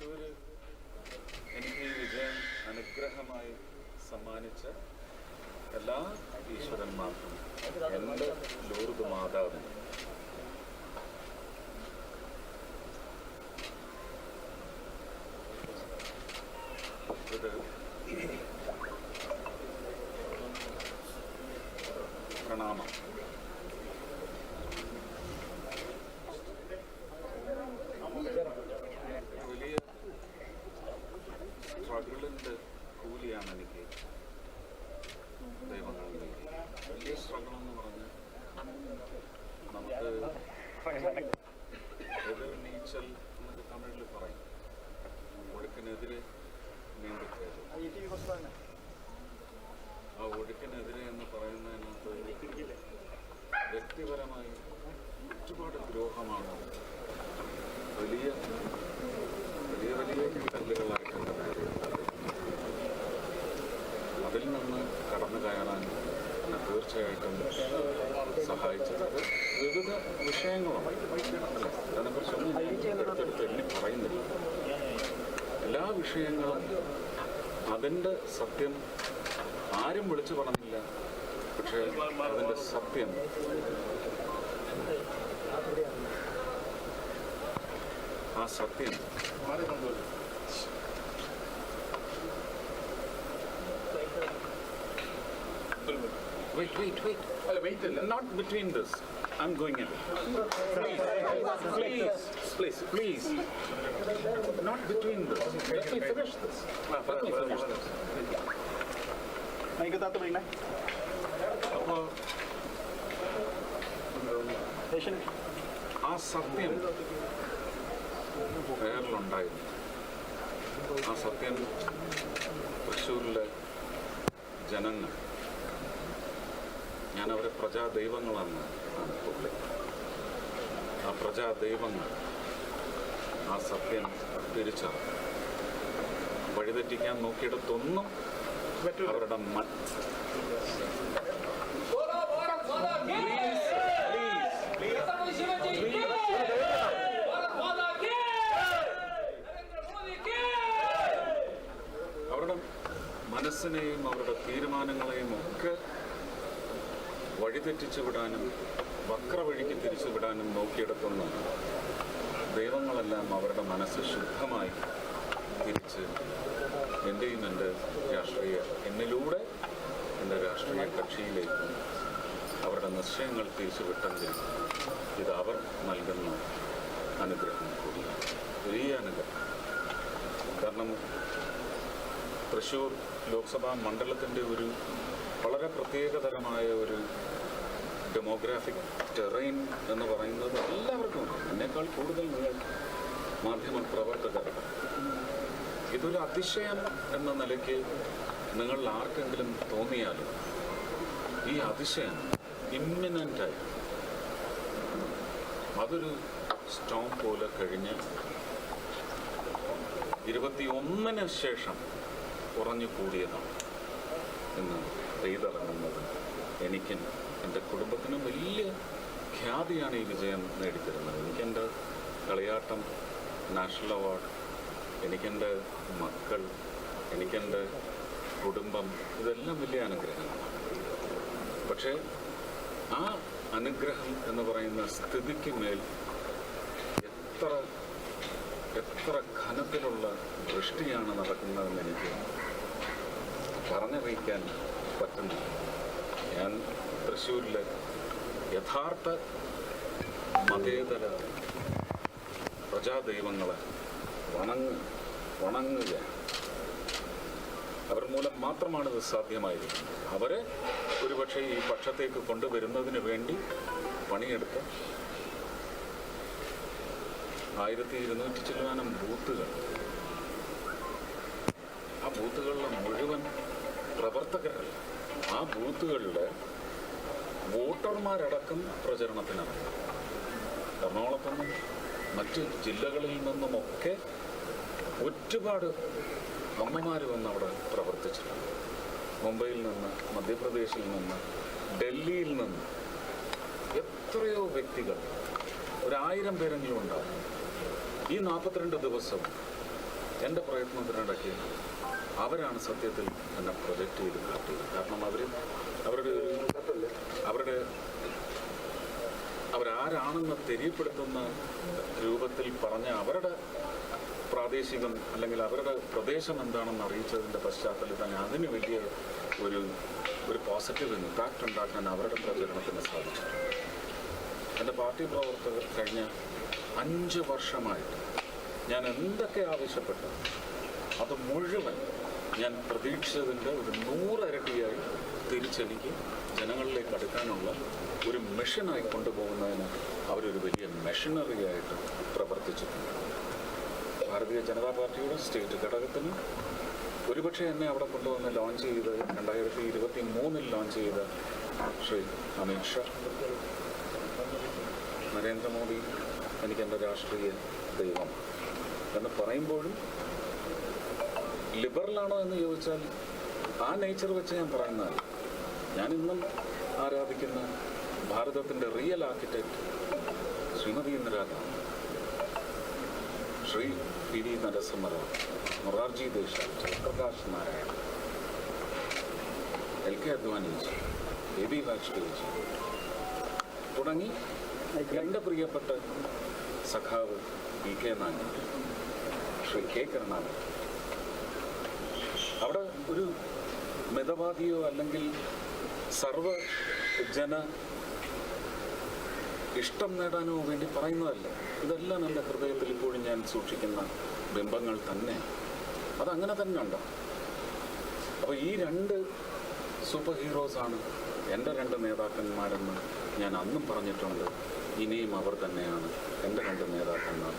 തൃശ്ശൂര് എനിക്ക് വിജയം അനുഗ്രഹമായി സമ്മാനിച്ച എല്ലാ ഈശ്വരന്മാർക്കും എന്റെ ലൂർദ് മാതാവിനും ഒഴുക്കിനെതിരെ നീന്തിക്കയറും ആ ഒഴുക്കിനെതിരെ എന്ന് പറയുന്നതിനകത്ത് വ്യക്തിപരമായി ഒരുപാട് ദ്രോഹമാണ്. വലിയ വലിയ വലിയ കല്ലുകളായിട്ടുണ്ട് അതിൽ നിന്ന് കടന്നു കയറാൻ തീർച്ചയായിട്ടും സഹായിച്ചത് വിവിധ വിഷയങ്ങളുണ്ട് വിഷയങ്ങളും അതിന്റെ സത്യം ആരും വിളിച്ചു പറഞ്ഞില്ല പക്ഷേ അതിന്റെ സത്യം ആ സത്യം Wait, wait, wait. Not between this. I'm going in. Please, please, please, please. Not between those. Let me finish this. Let me finish this. മൈക്കത്താത്ത വീണേ അപ്പോൾ ആ സത്യം പേരിലുണ്ടായിരുന്നു ആ സത്യം തൃശ്ശൂരിലെ ജനങ്ങൾ. ഞാൻ അവരെ പ്രജാദൈവങ്ങളെന്ന് ആണ് പുള്ളി. ആ പ്രജാദൈവങ്ങൾ. ആ സത്യം തിരിച്ചറിഞ്ഞു. വഴിതെറ്റിക്കാൻ നോക്കിയിടത്തൊന്നും അവരുടെ മൺ അവരുടെ മനസ്സിനെയും അവരുടെ തീരുമാനങ്ങളെയും ഒക്കെ വഴിതെറ്റിച്ചു വിടാനും വക്രവഴിക്ക് തിരിച്ചു വിടാനും നോക്കിയെടുത്തുന്ന ദൈവങ്ങളെല്ലാം അവരുടെ മനസ്സ് ശുദ്ധമായി തിരിച്ച് എന്റെയും എന്റെ രാഷ്ട്രീയ എന്നിലൂടെ എന്റെ രാഷ്ട്രീയ കക്ഷിയിലേക്കും അവരുടെ നിശ്ചയങ്ങൾ തിരിച്ചു വിട്ടെങ്കിൽ ഇത് അവർ നൽകുന്ന അനുഗ്രഹം കൂടിയാണ് വലിയ അനുഗ്രഹം. കാരണം തൃശ്ശൂർ ലോക്സഭാ മണ്ഡലത്തിന്റെ ഒരു വളരെ പ്രത്യേകതരമായ ഒരു ഡെമോഗ്രാഫിക് ടെറൈൻ എന്ന് പറയുന്നത് എല്ലാവർക്കും. എന്നേക്കാൾ കൂടുതൽ നിങ്ങൾ മാധ്യമ പ്രവർത്തകർ ഇതൊരു അതിശയം എന്ന നിലയ്ക്ക് നിങ്ങൾ ആർക്കെങ്കിലും തോന്നിയാലും ഈ അതിശയം ഇമ്മിനന്റായി അതൊരു സ്റ്റോം പോലെ കഴിഞ്ഞ് ഇരുപത്തിയൊന്നിന് ശേഷം കുറഞ്ഞു കൂടിയതാണ് എന്ന് ചെയ്തിറങ്ങുന്നത് എനിക്കും എന്റെ കുടുംബത്തിന് വലിയ ഖ്യാതിയാണ് ഈ വിജയം നേടിത്തരുന്നത്. എനിക്കെന്റെ കളിയാട്ടം നാഷണൽ അവാർഡ് എനിക്കെന്റെ മക്കൾ എനിക്കെന്റെ കുടുംബം ഇതെല്ലാം വലിയ അനുഗ്രഹങ്ങളാണ്. പക്ഷേ ആ അനുഗ്രഹം എന്ന് പറയുന്ന സ്ഥിതിക്ക് മേൽ എത്ര എത്ര ഘനത്തിലുള്ള വൃഷ്ടിയാണ് നടക്കുന്നതെന്ന് എനിക്ക് പറഞ്ഞറിയിക്കാൻ പറ്റുന്നില്ല. ഞാൻ തൃശ്ശൂരിലെ യഥാർത്ഥ മതേതര പ്രജാദൈവങ്ങളെ വണങ്ങ് വണങ്ങുകയാണ് അവർ മൂലം മാത്രമാണ് ഇത് സാധ്യമായിരിക്കുന്നത്. അവരെ ഒരുപക്ഷെ ഈ പക്ഷത്തേക്ക് കൊണ്ടുവരുന്നതിന് വേണ്ടി പണിയെടുത്ത ആയിരത്തി ഇരുന്നൂറ്റി ചില്ലാനം ബൂത്തുകൾ. ആ ബൂത്തുകളിലെ മുഴുവൻ പ്രവർത്തകരല്ല. ആ ബൂത്തുകളിലെ വോട്ടർമാരടക്കം പ്രചരണത്തിനിറങ്ങി എറണാകുളത്തു നിന്നും മറ്റ് ജില്ലകളിൽ നിന്നുമൊക്കെ ഒരുപാട് അമ്മമാർ വന്ന് അവിടെ പ്രവർത്തിച്ചിട്ടുണ്ട്. മുംബൈയിൽ നിന്ന് മധ്യപ്രദേശിൽ നിന്ന് ഡൽഹിയിൽ നിന്ന് എത്രയോ വ്യക്തികൾ ഒരായിരം പേരെങ്കിലും ഉണ്ടാകും ഈ നാൽപ്പത്തിരണ്ട് ദിവസം എന്റെ പ്രയത്നത്തിനിടയ്ക്ക് അവരാണ് സത്യത്തിൽ എന്നെ പ്രൊജക്റ്റ് ചെയ്ത് കാട്ടിയത്. കാരണം അവർ അവരുടെ ഒരു അവരുടെ അവരാരാണെന്ന് തെര്യപ്പെടുത്തുന്ന രൂപത്തിൽ പറഞ്ഞ അവരുടെ പ്രാദേശികം അല്ലെങ്കിൽ അവരുടെ പ്രദേശം എന്താണെന്ന് അറിയിച്ചതിന്റെ പശ്ചാത്തലത്തിൽ തന്നെ അതിന് വലിയ ഒരു ഒരു പോസിറ്റീവ് ഇമ്പാക്റ്റ് ഉണ്ടാക്കാൻ അവരുടെ പ്രചരണത്തിന് സാധിച്ചു എന്റെ പാർട്ടി പ്രവർത്തകർ കഴിഞ്ഞ അഞ്ച് വർഷമായിട്ട് ഞാൻ എന്തൊക്കെ ആവശ്യപ്പെട്ടു അത് മുഴുവൻ ഞാൻ പ്രതീക്ഷിച്ചതിന്റെ ഒരു നൂറരട്ടിയായി തിരിച്ചെനിക്ക് ജനങ്ങളിലേക്ക് അടുക്കാനുള്ള ഒരു മെഷീനായി കൊണ്ടുപോകുന്നതിന് അവരൊരു വലിയ മെഷീനറിയായിട്ട് പ്രവർത്തിച്ചിട്ടുണ്ട്. ഭാരതീയ ജനതാ പാർട്ടിയുടെ സ്റ്റേറ്റ് ഘടകത്തിന് ഒരുപക്ഷെ എന്നെ അവിടെ കൊണ്ടുവന്ന് ലോഞ്ച് ചെയ്ത് രണ്ടായിരത്തി ഇരുപത്തി മൂന്നിൽ ലോഞ്ച് ചെയ്ത ശ്രീ അമിത് ഷാ നരേന്ദ്രമോദി എനിക്ക് എന്റെ രാഷ്ട്രീയ ദൈവം എന്ന് പറയുമ്പോഴും ലിബറലാണോ എന്ന് ചോദിച്ചാൽ ആ നേച്ചർ വെച്ച് ഞാൻ പറയുന്നതല്ല. ഞാൻ ഇന്നും ആരാധിക്കുന്ന ഭാരതത്തിന്റെ real architect Shrimati Indira Gandhi Shri P V Narasimha Rao Morarji Desai Jayaprakash Narayan L K Advani ji A B Vajpayee ji തുടങ്ങി എന്റെ പ്രിയപ്പെട്ട സഖാവ് E K Nair Shri K Karunakaran. അവിടെ ഒരു മിതവാദിയോ അല്ലെങ്കിൽ സർവ ജന ഇഷ്ടം നേടാനോ വേണ്ടി പറയുന്നതല്ല. ഇതെല്ലാം എന്റെ ഹൃദയത്തിൽ ഇപ്പോഴും ഞാൻ സൂക്ഷിക്കുന്ന ബിംബങ്ങൾ തന്നെ. അതങ്ങനെ തന്നെ ഉണ്ടോ. അപ്പോൾ ഈ രണ്ട് സൂപ്പർ ഹീറോസാണ് എന്റെ രണ്ട് നേതാക്കന്മാരെന്ന് ഞാൻ അന്നും പറഞ്ഞിട്ടുണ്ട്. ഇനിയും അവർ തന്നെയാണ് എന്റെ രണ്ട് നേതാക്കന്മാർ.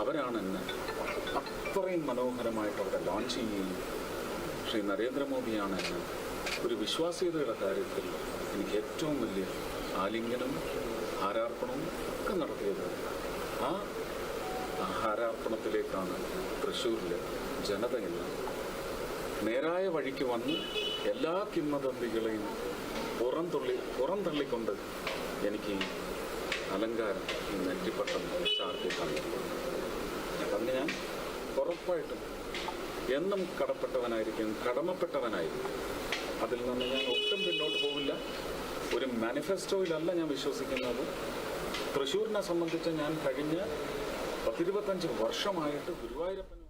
അവരാണ് എന്നെ അത്രയും മനോഹരമായിട്ട് അവിടെ ലോഞ്ച് ചെയ്യുകയും ശ്രീ നരേന്ദ്രമോദിയാണ് എന്നെ ഒരു വിശ്വാസ്യതയുടെ കാര്യത്തിൽ എനിക്ക് ഏറ്റവും വലിയ ആലിംഗനം ഹാരാർപ്പണവും ഒക്കെ നടത്തിയത് ആ ഹാരാർപ്പണത്തിലേക്കാണ് തൃശ്ശൂരിലെ ജനത ഇന്ന് നേരായ വഴിക്ക് വന്ന് എല്ലാ കിംവദന്തികളെയും പുറംതള്ളി പുറംതള്ളിക്കൊണ്ട് എനിക്ക് അലങ്കാരം ഈ നെറ്റിപ്പട്ടം ചാർത്തി തന്നിട്ടുണ്ട് അതിന് ഞാൻ ഉറപ്പായിട്ടും എന്നും കടപ്പെട്ടവനായിരിക്കും കടമപ്പെട്ടവനായിരിക്കും. അതിൽ നിന്ന് ഞാൻ ഒട്ടും പിന്നോട്ട് പോവില്ല. ഒരു മാനിഫെസ്റ്റോയിലല്ല ഞാൻ വിശ്വസിക്കുന്നത്. തൃശ്ശൂരിനെ സംബന്ധിച്ച് ഞാൻ കഴിഞ്ഞ പത്തിരുപത്തഞ്ച് വർഷമായിട്ട് ഗുരുവായൂരപ്പൻ